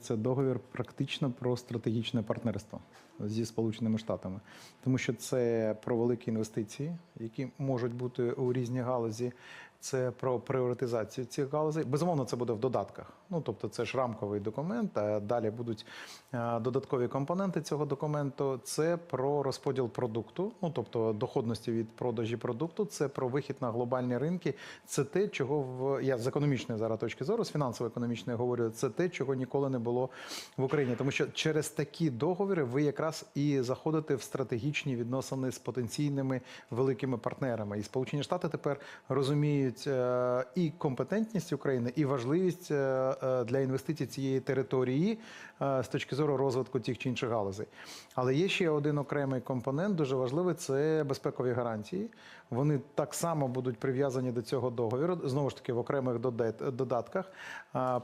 Це договір практично про стратегічне партнерство зі Сполученими Штатами, тому що це про великі інвестиції, які можуть бути у різні галузі. Це про пріоритизацію цих галузей. Безумовно, це буде в додатках. Ну тобто, це ж рамковий документ. А далі будуть е, додаткові компоненти цього документу. Це про розподіл продукту, ну тобто доходності від продажі продукту. Це про вихід на глобальні ринки. Це те, чого в я з економічної зараз точки зору, з фінансово-економічної говорю. Це те, чого ніколи не було в Україні, тому що через такі договори ви якраз і заходите в стратегічні відносини з потенційними великими партнерами. І Сполучені Штати тепер розуміють е, і компетентність України, і важливість е, е, для інвестицій цієї території з точки зору розвитку тих чи інших галузей. Але є ще один окремий компонент, дуже важливий це безпекові гарантії. Вони так само будуть прив'язані до цього договіру, знову ж таки в окремих додатках.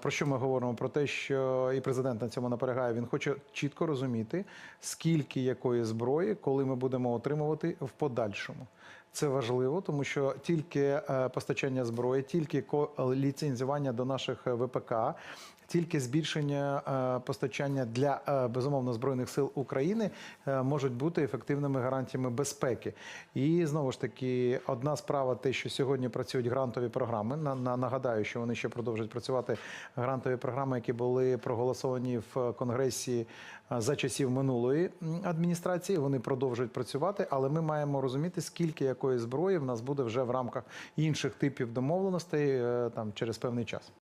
Про що ми говоримо? Про те, що і президент на цьому наполягає. Він хоче чітко розуміти, скільки якої зброї, коли ми будемо отримувати в подальшому. Це важливо, тому що тільки е, постачання зброї, тільки ліцензування до наших е, ВПК, тільки збільшення е, постачання для безумовно збройних сил України можуть бути ефективними гарантіями безпеки. І знову ж таки, одна справа, те, що сьогодні працюють грантові програми. На, на нагадаю, що вони ще продовжують працювати грантові програми, які були проголосовані в Конгресі за часів минулої адміністрації. Вони продовжують працювати, але ми маємо розуміти, скільки якої зброї в нас буде вже в рамках інших типів домовленостей е, там через певний час.